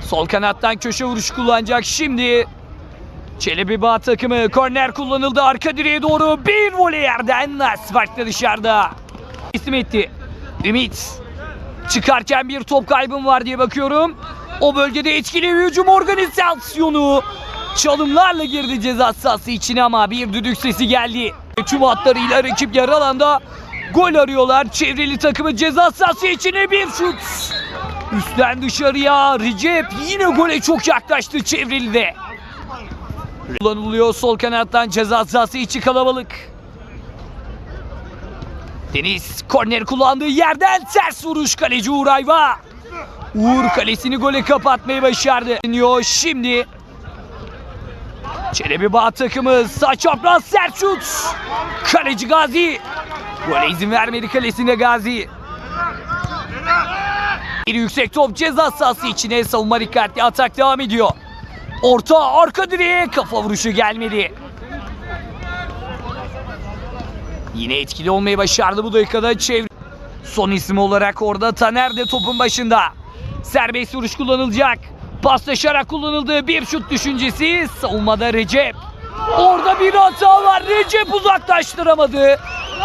Sol kanattan köşe vuruş kullanacak şimdi. Çelebi Bağ takımı korner kullanıldı arka direğe doğru bir voley yerden asfaltta dışarıda. İstim etti. Ümit çıkarken bir top kaybım var diye bakıyorum. O bölgede etkili bir hücum organizasyonu. Çalımlarla girdi ceza sahası içine ama bir düdük sesi geldi. Tüm hatlarıyla rakip yarı alanda gol arıyorlar. Çevreli takımı ceza sahası içine bir şut. Üstten dışarıya Recep yine gole çok yaklaştı çevreli de. Kullanılıyor sol kanattan ceza sahası içi kalabalık. Deniz korner kullandığı yerden ters vuruş kaleci Uğur Ayva. Uğur kalesini gole kapatmayı başardı. Şimdi. Çelebi Bağ takımı sağ çapraz sert şut. Kaleci Gazi. Gole izin vermedi kalesine Gazi. Bir yüksek top ceza sahası içine savunma dikkatli atak devam ediyor. Orta arka direğe kafa vuruşu gelmedi. Yine etkili olmayı başardı bu dakikada çevre. Son isim olarak orada Taner de topun başında. Serbest vuruş kullanılacak. Paslaşarak kullanıldığı bir şut düşüncesi savunmada Recep. Orada bir hata var. Recep uzaklaştıramadı.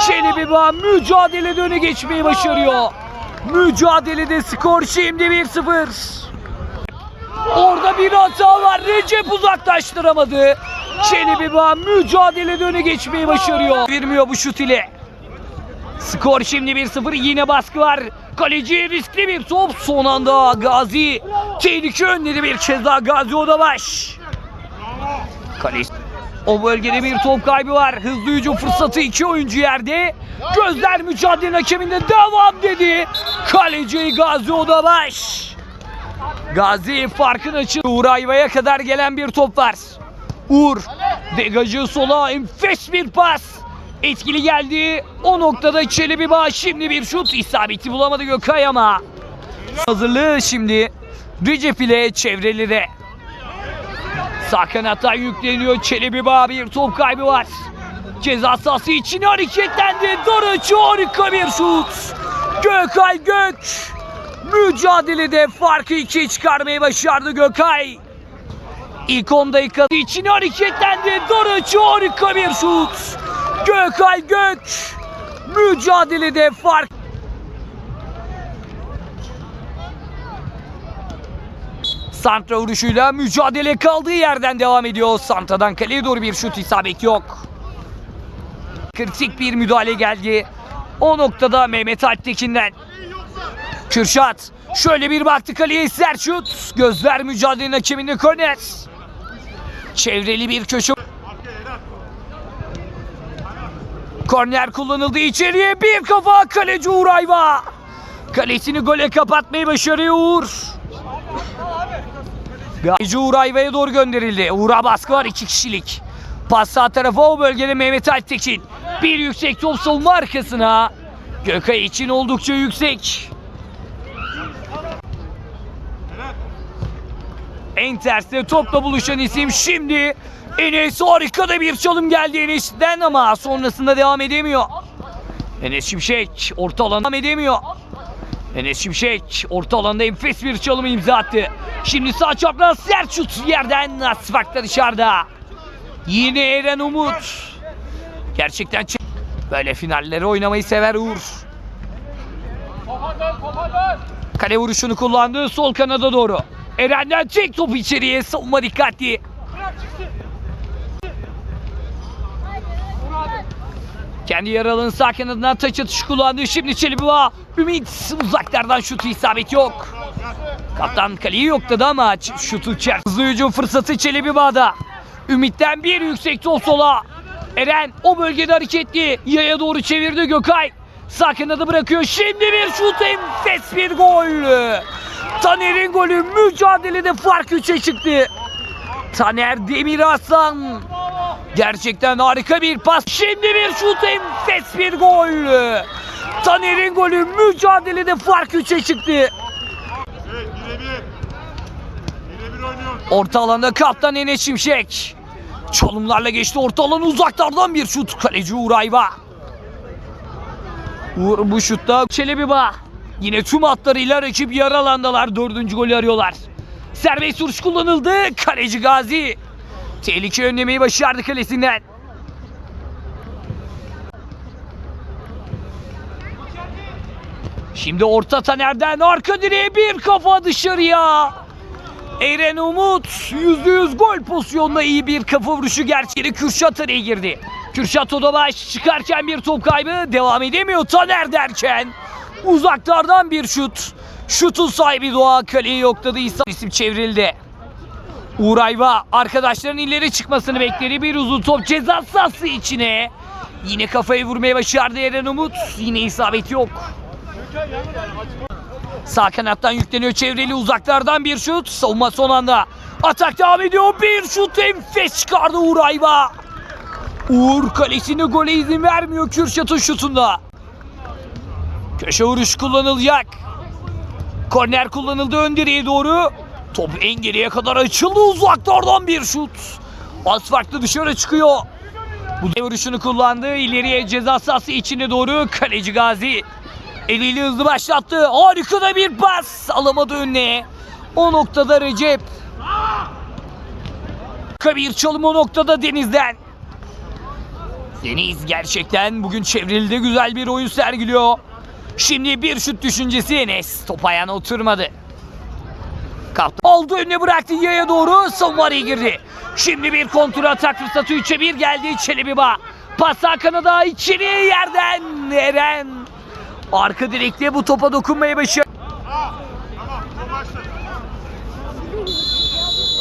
Çelebi Bağ mücadelede öne geçmeyi başarıyor. Mücadelede skor şimdi 1-0. Orada bir hata var. Recep uzaklaştıramadı. Çelebi Bağ mücadelede öne geçmeyi başarıyor. Vermiyor bu şut ile. Skor şimdi 1-0 yine baskı var. Kaleci riskli bir top son anda Gazi. Tehlike önleri bir kez daha Gazi Odabaş. Kaleci. O bölgede bir top kaybı var. Hızlı hücum fırsatı iki oyuncu yerde. Gözler mücadele hakeminde devam dedi. Kaleci Gazi Odabaş. Gazi farkın açı. Uğur Ayva'ya kadar gelen bir top var. Uğur degajı sola enfes bir pas. Etkili geldi. O noktada Çelebi Bağ şimdi bir şut isabeti bulamadı Gökay ama. Hazırlığı şimdi Recep ile çevrelide. Sağ kanattan yükleniyor Çelebi Bağ bir top kaybı var. Ceza sahası için hareketlendi. Daraç harika bir şut. Gökay Gök mücadelede farkı ikiye çıkarmayı başardı Gökay. İlk 10 dakika için hareketlendi. Daraç harika bir şut. Gökay Gök mücadelede fark. Santra vuruşuyla mücadele kaldığı yerden devam ediyor. Santra'dan kaleye doğru bir şut isabet yok. Kritik bir müdahale geldi. O noktada Mehmet Alptekin'den. Kürşat şöyle bir baktı kaleye sert şut. Gözler mücadelenin hakeminde korner. Çevreli bir köşe. Korner kullanıldı içeriye bir kafa kaleci Uğur Ayva. Kalesini gole kapatmayı başarıyor Uğur. Kaleci Uğur Ayva'ya doğru gönderildi. Uğur'a baskı var iki kişilik. Pas sağ tarafa o bölgede Mehmet Alptekin. Bir yüksek top savunma arkasına. Gökay için oldukça yüksek. En terste topla buluşan isim şimdi Enes harika bir çalım geldi Enes'ten ama sonrasında devam edemiyor. Enes Şimşek orta alana devam edemiyor. Enes Şimşek orta alanda enfes bir çalımı imza attı. Şimdi sağ çapraz sert şut yerden asfakta dışarıda. Yine Eren Umut. Gerçekten böyle finalleri oynamayı sever Uğur. Kale vuruşunu kullandı sol kanada doğru. Eren'den çek top içeriye savunma dikkatli. Kendi yaralının sağ kanadından taç atışı kullandı. Şimdi Çelebiba. Ümit uzaklardan şutu isabet yok. Kaptan kaleyi yokladı ama şutu içer. Hızlı hücum fırsatı Çelebiba'da. Ümit'ten bir yüksek top sola. Eren o bölgede hareketli. Yaya doğru çevirdi Gökay. Sağ kanadı bırakıyor. Şimdi bir şut enfes bir gol. Taner'in golü mücadelede fark 3'e çıktı. Taner Demiraslan. Gerçekten harika bir pas. Şimdi bir şut enfes bir gol. Taner'in golü mücadelede fark 3'e çıktı. Orta alanda kaptan Enes Şimşek. Çalımlarla geçti orta alanı uzaklardan bir şut. Kaleci Uğur Ayva. Uğur bu şutta Çelebi Bağ. Yine tüm hatlarıyla rakip yaralandılar. Dördüncü golü arıyorlar. Serbest vuruş kullanıldı. Kaleci Gazi. Tehlike önlemeyi başardı kalesinden. Şimdi orta Taner'den arka direğe bir kafa dışarıya. Eren Umut %100 gol pozisyonunda iyi bir kafa vuruşu gerçeği Kürşat araya girdi. Kürşat Odabaş çıkarken bir top kaybı devam edemiyor Taner derken uzaklardan bir şut. Şutun sahibi Doğa kaleyi yokladı İsa isim çevrildi. Uğur Ayva arkadaşların ileri çıkmasını bekledi. Bir uzun top ceza sahası içine. Yine kafayı vurmaya başardı Eren Umut. Yine isabet yok. Sağ kanattan yükleniyor çevreli uzaklardan bir şut. Savunma son anda. Atak devam ediyor. Bir şut enfes çıkardı Uğur Ayva. Uğur kalesine gole izin vermiyor Kürşat'ın şutunda. Köşe vuruş kullanılacak. Korner kullanıldı ön doğru. Top en geriye kadar açıldı uzaklardan bir şut. Az farklı dışarı çıkıyor. Bu vuruşunu kullandı. İleriye ceza sahası içine doğru kaleci Gazi. Eliyle hızlı başlattı. Harika da bir pas. Alamadı önüne. O noktada Recep. Bir çalım o noktada Deniz'den. Deniz gerçekten bugün çevrildi güzel bir oyun sergiliyor. Şimdi bir şut düşüncesi Enes. Top ayağına oturmadı. Kaptı. Aldı önüne bıraktı yaya doğru. Savunma araya girdi. Şimdi bir kontra atak fırsatı 3'e 1 geldi. Çelebi Bağ. Pas sağ kanada içeriye yerden Eren. Arka direkte bu topa. Top açtı.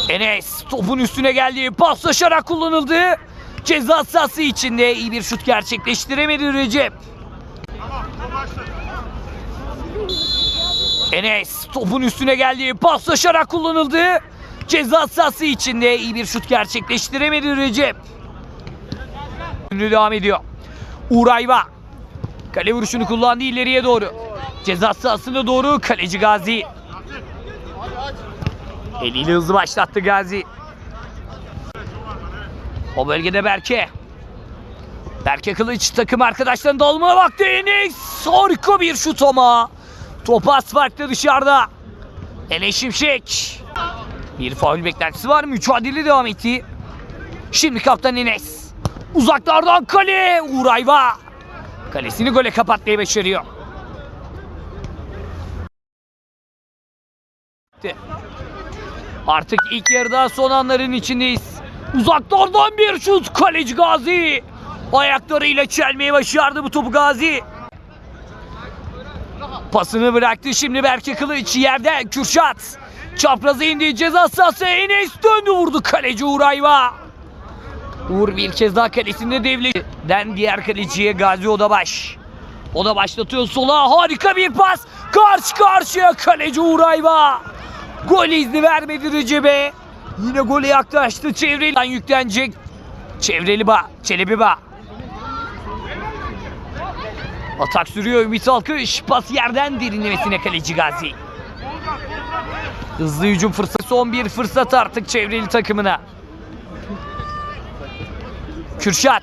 Enes topun üstüne geldi. Paslaşarak kullanıldı. Ceza sahası içinde iyi bir şut gerçekleştiremedi Recep. Enes topun üstüne geldi. Paslaşarak kullanıldı. Ceza sahası içinde iyi bir şut gerçekleştiremedi Recep. Şimdi devam ediyor. Uğur Ayva. Kale vuruşunu kullandı ileriye doğru. Ceza sahasına doğru kaleci Gazi. Eliyle hızlı başlattı Gazi. O bölgede Berke. Berke Kılıç takım arkadaşlarının dalmaya baktı. Enes harika bir şut ama. Top az farklı dışarıda. Enes Şimşek. Bir faul beklentisi var. Mücadele devam etti. Şimdi kaptan Enes. Uzaklardan kale. Uğur Ayva. Kalesini gole kapatmayı başarıyor. Artık ilk yarıda son anların içindeyiz. Uzaklardan bir şut kaleci Gazi. Ayaklarıyla çelmeyi başardı bu topu Gazi. Pasını bıraktı şimdi Berke Kılıç yerden Kürşat. Çapraza indi ceza sahası Enes döndü vurdu kaleci Uğur Ayva. Uğur bir kez daha kalesinde devleden diğer kaleciye Gazi Odabaş. Oda başlatıyor sola harika bir pas. Karşı karşıya kaleci Uğur Ayva. Gol izni vermedi Recep'e. Yine gole yaklaştı. Çevreli yüklenecek. Çevreli ba, Çelebi ba. Atak sürüyor Ümit Alkış. Pas yerden derinlemesine kaleci Gazi. Hızlı hücum fırsatı. Son bir fırsat artık çevreli takımına. Kürşat.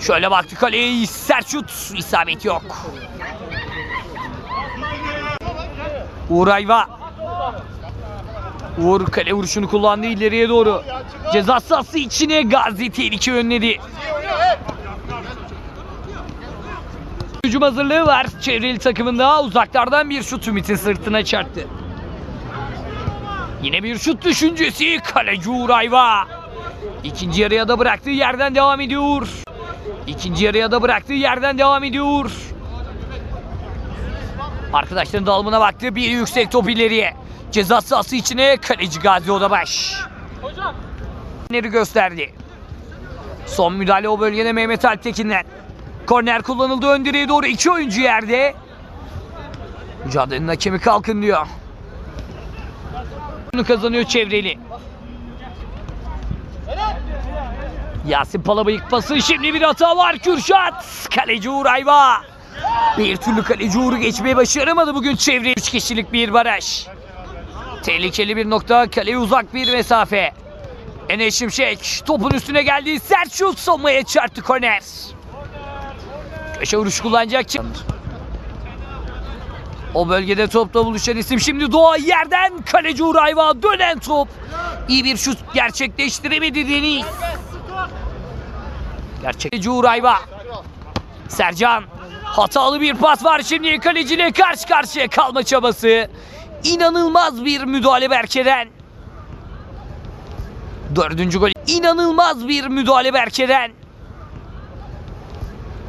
Şöyle baktı kaleye. Sert şut. İsabet yok. Uğur Ayva. Uğur kale vuruşunu kullandı ileriye doğru. Ceza sahası içine Gazi tehlike önledi. Hücum hazırlığı var çevreli takımında. Uzaklardan bir şut Ümit'in sırtına çarptı. Yine bir şut düşüncesi kaleci Uğur Ayva. İkinci yarıya da bıraktığı yerden devam ediyor. İkinci yarıya da bıraktığı yerden devam ediyor. Arkadaşların dalımına baktı. Bir yüksek top ileriye. Ceza sahası içine kaleci Gazi Odabaş. Hocam. gösterdi. Son müdahale o bölgede Mehmet Alptekin'den. Korner kullanıldı ön direğe doğru. iki oyuncu yerde. Mücadelenin hakemi kalkın diyor. Bunu kazanıyor çevreli. Yasin Palabıyık pası şimdi bir hata var Kürşat. Kaleci Uğur Ayva. Bir türlü kaleci Uğur'u geçmeyi başaramadı bugün çevre 3 kişilik bir baraj. Tehlikeli bir nokta kaleye uzak bir mesafe. Enes Şimşek topun üstüne geldi. Sert şut savunmaya çarptı korner. Köşe vuruş kullanacak. O bölgede topla buluşan isim şimdi Doğa yerden kaleci Urayva dönen top. İyi bir şut gerçekleştiremedi Deniz. Gerçekçi Urayva. Sercan hatalı bir pas var şimdi kaleciyle karşı karşıya kalma çabası. İnanılmaz bir müdahale Berke'den. Dördüncü gol inanılmaz bir müdahale Berke'den.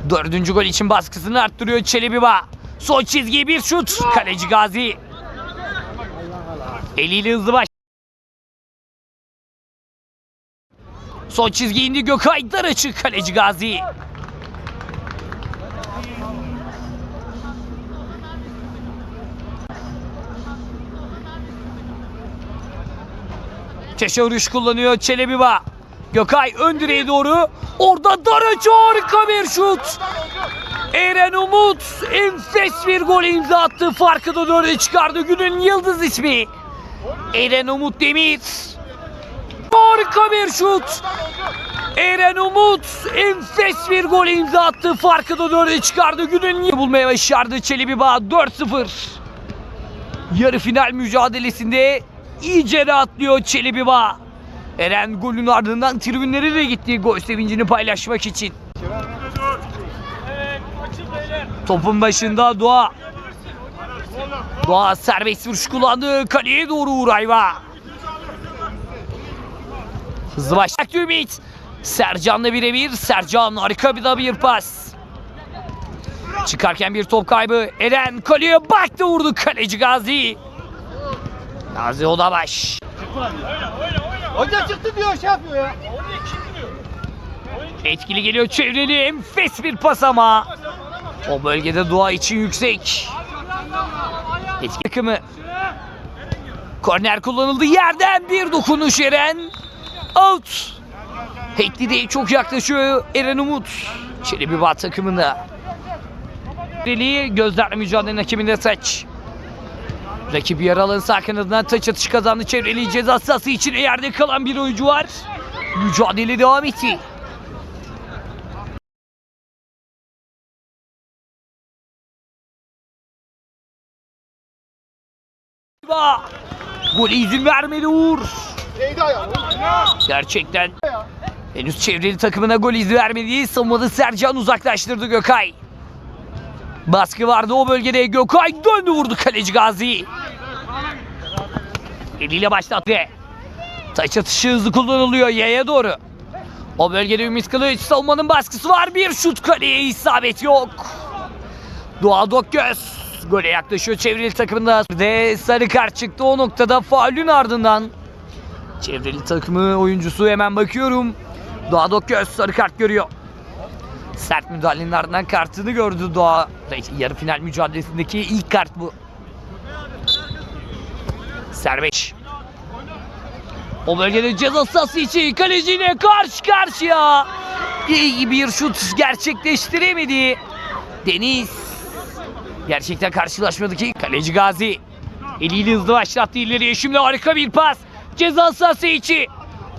Dördüncü gol için baskısını arttırıyor Çelebiba. Son çizgiye bir şut. Kaleci Gazi. Eliyle hızlı baş. Son çizgi indi Gökay dar açık kaleci Gazi. Köşe vuruş kullanıyor Çelebiba. Gökay ön direğe doğru. Orada dar açı harika bir şut. Eren Umut enfes bir gol imza attı. Farkı da dörde çıkardı. Günün yıldız ismi. Eren Umut Demir. Harika bir şut. Eren Umut enfes bir gol imza attı. Farkı da dörde çıkardı. Günün bulmaya başardı Çelebi Bağ 4-0. Yarı final mücadelesinde iyice rahatlıyor Çelebi Bağ. Eren golün ardından tribünlere de gitti gol sevincini paylaşmak için. Topun başında Doğa. Doğa serbest vuruş kullandı. Kaleye doğru Urayva. Hızlı başlaktı Ümit. Sercan'la birebir. Sercan harika bir da bir pas. Çıkarken bir top kaybı. Eren kaleye baktı vurdu kaleci Gazi. Gazi Odabaş. Hoca çıktı diyor şey yapıyor ya. Etkili geliyor çevreli enfes bir pas ama. O bölgede dua için yüksek. Etkili takımı. Korner kullanıldı yerden bir dokunuş Eren. Out. Hekli de çok yaklaşıyor Eren Umut. Çelebi Bağ takımında. Deli gözlerle mücadelenin hakeminde taç. Rakip yaralı sağ kanadından taç atışı kazandı. Çevreli ceza sahası için yerde kalan bir oyuncu var. Mücadele devam etti. Gole izin vermedi Uğur. Gerçekten henüz çevreli takımına gol izni vermedi. Savunmada Sercan uzaklaştırdı Gökay. Baskı vardı o bölgede. Gökay döndü vurdu kaleci Gazi. Eliyle başlattı. Taç atışı hızlı kullanılıyor yaya doğru. O bölgede Ümit Kılıç savunmanın baskısı var. Bir şut kaleye isabet yok. Doğa Dokgöz gole yaklaşıyor çevreli takımında. Ve sarı kart çıktı o noktada faulün ardından. Çevreli takımı oyuncusu hemen bakıyorum. Doğa Dokgöz sarı kart görüyor. Sert müdahalenin ardından kartını gördü Doğa. Yarı final mücadelesindeki ilk kart bu. Serbest. O bölgede ceza sahası içi kaleciyle karşı karşıya. İyi bir şut gerçekleştiremedi. Deniz. Gerçekten karşılaşmadaki kaleci Gazi. Eliyle hızlı başlattı ileriye. Şimdi harika bir pas. Ceza sahası içi.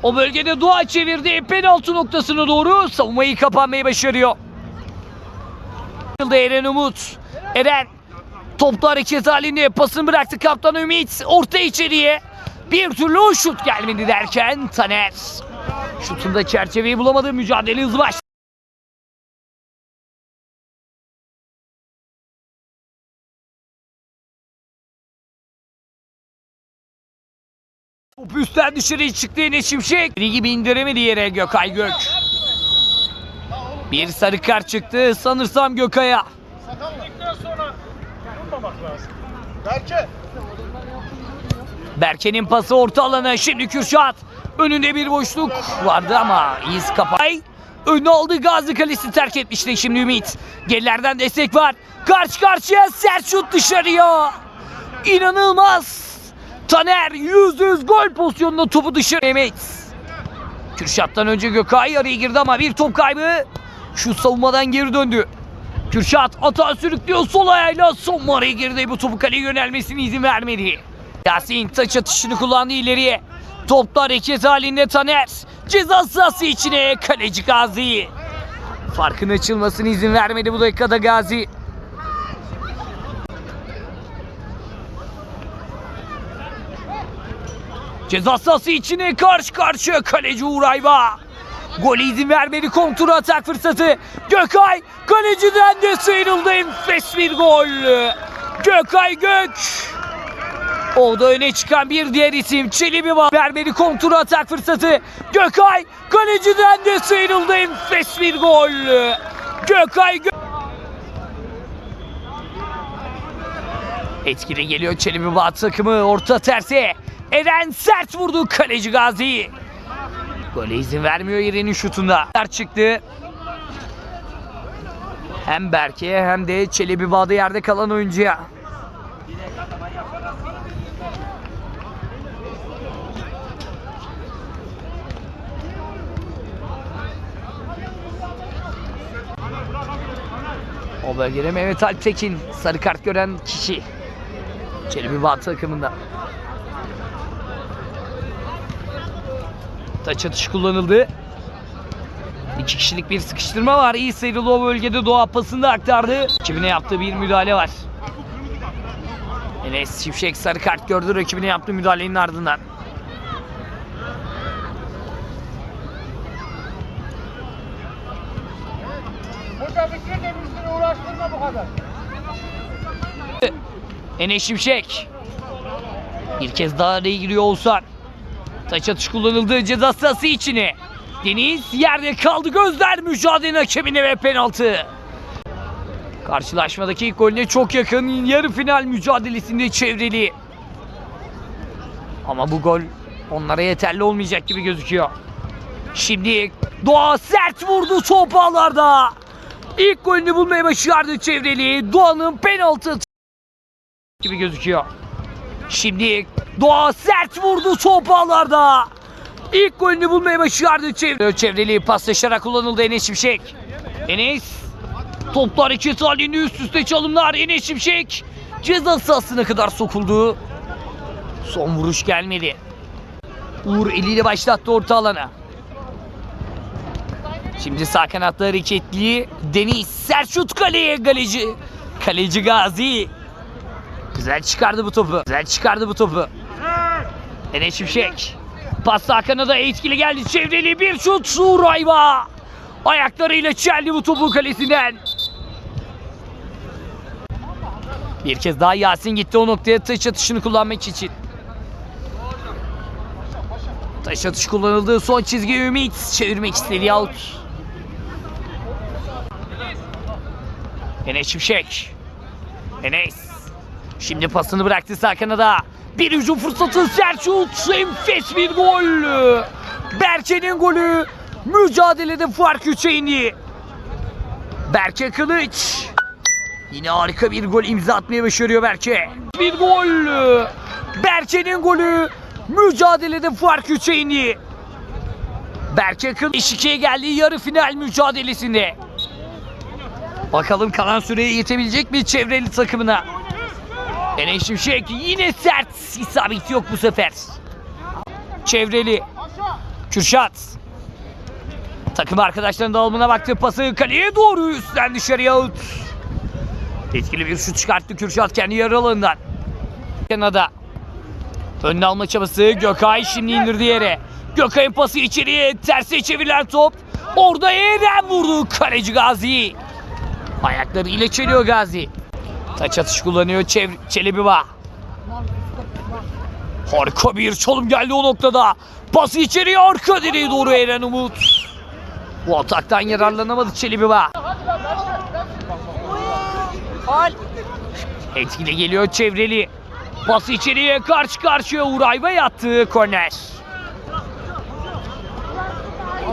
O bölgede dua çevirdi. Penaltı noktasına doğru savunmayı kapanmayı başarıyor. Eren Umut. Eren toplu hareket halinde pasını bıraktı kaptan Ümit. Orta içeriye. Bir türlü şut gelmedi derken Taner. Şutunda çerçeveyi bulamadı. Mücadele hızlı baş. Top üstten dışarı çıktı Enes Şimşek. Biri gibi indiremedi yere Gökay Gök. Bir sarı kart çıktı sanırsam Gökay'a. Berke. Berke'nin pası orta alana şimdi Kürşat. Önünde bir boşluk vardı ama iz kapay. Önü aldı Gazi Kalesi terk etmişti şimdi Ümit. Gerilerden destek var. Karşı karşıya sert şut dışarıya. İnanılmaz. Taner yüz yüz gol pozisyonunda topu dışarı. Mehmet. Kürşat'tan önce Gökay araya girdi ama bir top kaybı. Şu savunmadan geri döndü. Kürşat ata sürüklüyor sol ayağıyla son maraya girdi bu topu kaleye yönelmesine izin vermedi. Yasin taç atışını kullandı ileriye. Toplar hareket halinde Taner. Ceza sahası içine kaleci Gazi. Farkın açılmasına izin vermedi bu dakikada Gazi. Ceza sahası içine karşı karşıya kaleci Uğur Ayba. Gole izin vermedi kontra atak fırsatı. Gökay kaleciden de sıyrıldı enfes bir gol. Gökay Gök. Orada öne çıkan bir diğer isim Çelebi var. Vermedi kontra atak fırsatı. Gökay kaleciden de sıyrıldı enfes bir gol. Gökay Gök. Etkili geliyor Çelebi Bağ takımı orta terse. Eren sert vurdu kaleci Gazi. Gole izin vermiyor Eren'in şutunda. Çıktı. Hem Berke'ye hem de Çelebi Bağ'da yerde kalan oyuncuya. O bölgede Mehmet Alptekin sarı kart gören kişi. Çelebi Bağ takımında. Taç atışı kullanıldı. İki kişilik bir sıkıştırma var. İyi sıyrıldı o bölgede Doğa pasını aktardı. Rakibine yaptığı bir müdahale var. Enes Şifşek sarı kart gördü rakibine yaptığı müdahalenin ardından. Enes Şimşek. Bir kez daha araya giriyor Oğuzhan. Taç atış kullanıldı ceza sahası içine. Deniz yerde kaldı gözler mücadele hakemine ve penaltı. Karşılaşmadaki ilk golüne çok yakın yarı final mücadelesinde çevreli. Ama bu gol onlara yeterli olmayacak gibi gözüküyor. Şimdi Doğa sert vurdu top ağlarda. İlk golünü bulmaya başardı çevreli. Doğan'ın penaltı gibi gözüküyor. Şimdi Doğa sert vurdu top ağlarda. İlk golünü bulmaya başardı çevre. Çevreli paslaşarak kullanıldı Enes Şimşek. Enes toplar iki halinde üst üste çalımlar Enes Şimşek. Ceza sahasına kadar sokuldu. Son vuruş gelmedi. Uğur eliyle başlattı orta alana. Şimdi sağ kanatta hareketli Deniz sert şut kaleye kaleci. Kaleci Gazi. Güzel çıkardı bu topu. Güzel çıkardı bu topu. Enes Şimşek. Pas Hakan'a da etkili geldi. Çevreli bir şut. Uğur Ayva. Ayaklarıyla çeldi bu topu kalesinden. Bir kez daha Yasin gitti o noktaya taş atışını kullanmak için. Taş atış kullanıldı. Son çizgi Ümit. Çevirmek istedi out. Enes Şimşek. Enes. Şimdi pasını bıraktı sağ kanada. Bir hücum fırsatı Selçuk. Enfes bir gol. Berke'nin golü. Mücadelede fark 3'e indi. Berke Kılıç. Yine harika bir gol imza atmaya başarıyor Berke. Bir gol. Berke'nin golü. Mücadelede fark 3'e indi. Berke Kılıç eşikiye geldiği yarı final mücadelesinde. Bakalım kalan süreye yetebilecek mi çevreli takımına? Enes Şimşek yine sert. İsabet yok bu sefer. Çevreli. Kürşat. Takım arkadaşlarının dağılımına baktı. Pası kaleye doğru üstten dışarıya out. Etkili bir şut çıkarttı Kürşat kendi yarı alanından. Kenada. Önüne alma çabası. Gökay şimdi indirdi yere. Gökay'ın pası içeriye. Terse çevrilen top. Orada Eren vurdu. Kaleci Gazi. Ayakları ile çeliyor Gazi. Taç atış kullanıyor Çev Çelebi var. Harika bir çalım geldi o noktada. Pası içeriye arka direğe doğru Eren Umut. Bu ataktan yararlanamadı Çelebi var. Etkili geliyor çevreli. Pası içeriye karşı karşıya Uğur Ayva yattı korner.